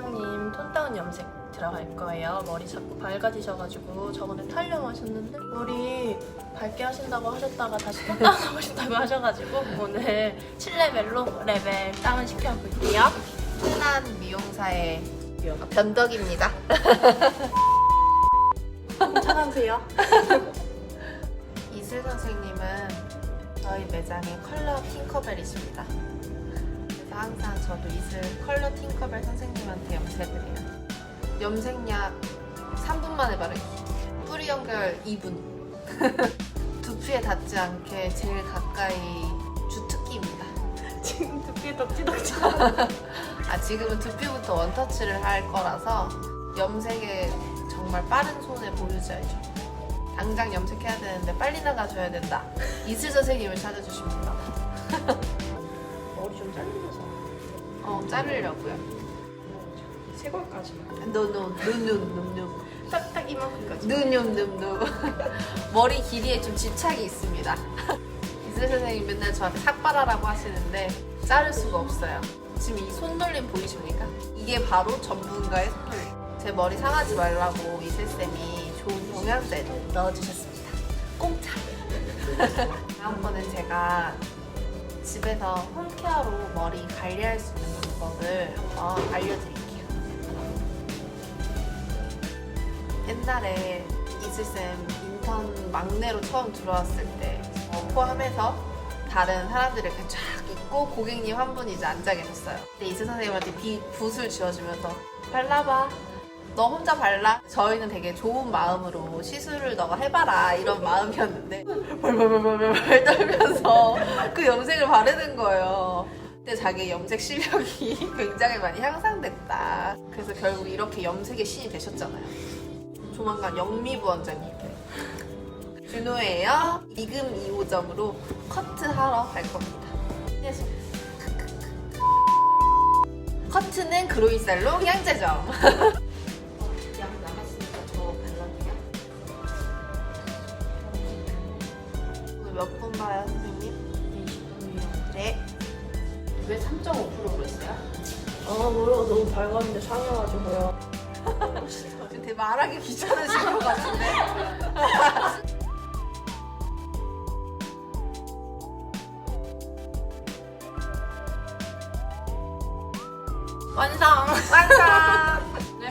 사장님 톤다운 염색 들어갈 거예요. 머리 자꾸 밝아지셔가지고 저번에 탈염 하셨는데 머리 밝게 하신다고 하셨다가 다시 톤다운 하신다고 하셔가지고 오늘 7레벨로 레벨 다운 시켜볼게요. 흔한 미용사의 변덕입니다. 찾아오세요. 이슬 선생님은 저희 매장의 컬러 핑커벨이십니다. 항상 저도 이슬 컬러 팅커벨 선생님한테 염색을 해요. 염색약 3분 만에 바르기. 뿌리 연결 2분. 두피에 닿지 않게 제일 가까이 주특기입니다. 지금 두피 덕지덕지. 아 지금은 두피부터 원터치를 할 거라서 염색에 정말 빠른 손에 보여줘야죠. 당장 염색해야 되는데 빨리 나가줘야 된다. 이슬 선생님을 찾아주십니다. 좀 잘리면서 어 자르려고요. 쇄골까지. 노노 누누누누 딱딱 이만큼까지. 누누누누 머리 길이에 좀 집착이 있습니다. 이슬 선생님 맨날 저한테 삭발하라고 하시는데 자를 수가 없어요. 지금 이 손놀림 보이십니까? 이게 바로 전문가의 손놀림. 제 머리 상하지 말라고 이슬 쌤이 좋은 영양제를 넣어주셨습니다. 공짜. 다음번엔 제가 집에서 홈케어로 머리 관리할 수 있는 방법을 한번 알려드릴게요. 옛날에 이슬쌤 인턴 막내로 처음 들어왔을 때 어포하면서 다른 사람들이 이렇게 쫙 있고 고객님 한 분이 이제 앉아 계셨어요. 근데 이슬 선생님한테 비, 붓을 쥐어주면서 발라봐. 너 혼자 발라. 저희는 되게 좋은 마음으로 시술을 너가 해봐라 이런 마음이었는데 벌벌벌벌벌 떨면서 그 염색을 바르는 거예요. 근데 자기 염색 실력이 굉장히 많이 향상됐다. 그래서 결국 이렇게 염색의 신이 되셨잖아요. 조만간 영미부 원장님. 준호예요. 지금 2호점으로 커트하러 갈 겁니다. 커트는 그로이살롱 양재점. 오늘 몇 분 봐요, 선생님? 네. 왜 3.5%로 했어요? 아 머리가 너무 밝았는데 상해가지고요. 되게 말하기 귀찮으신 것 같은데. 완성! 완성!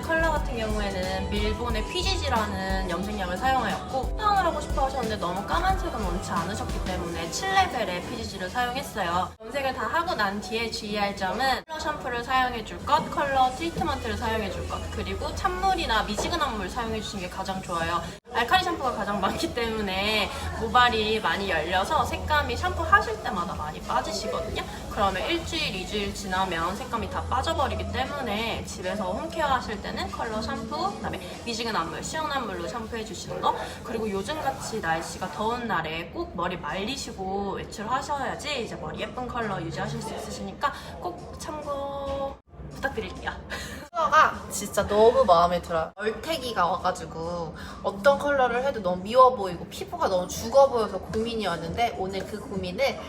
네, 컬러 같은 경우에는 밀본의 PGG라는 염색약을 사용하였고 사용을 하고 싶어 하셨는데 너무 까만색은 원치 않으셨기 때문에 7레벨의 PGG를 사용했어요. 염색을 다 하고 난 뒤에 주의할 점은 컬러 샴푸를 사용해 줄 것, 컬러 트리트먼트를 사용해 줄 것, 그리고 찬물이나 미지근한 물 사용해 주시는 게 가장 좋아요. 알칼리 샴푸가 가장 많기 때문에 모발이 많이 열려서 색감이 샴푸 하실 때마다 많이 빠지시거든요. 그러면 일주일, 이주일 지나면 색감이 다 빠져버리기 때문에 집에서 홈케어 하실 때는 컬러 샴푸, 그다음에 미지근한 물, 시원한 물로 샴푸해 주시는 거. 그리고 요즘같이 날씨가 더운 날에 꼭 머리 말리시고 외출하셔야지 이제 머리 예쁜 컬러 유지하실 수 있으시니까 꼭 참고 부탁드릴게요. 컬러가 진짜 너무 마음에 들어요. 얼태기가 와가지고 어떤 컬러를 해도 너무 미워 보이고 피부가 너무 죽어 보여서 고민이었는데 오늘 그 고민을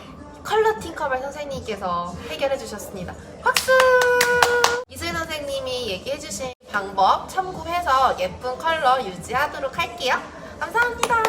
컬러 팅커벨 선생님께서 해결해 주셨습니다. 박수! 이슬 선생님이 얘기해 주신 방법 참고해서 예쁜 컬러 유지하도록 할게요. 감사합니다.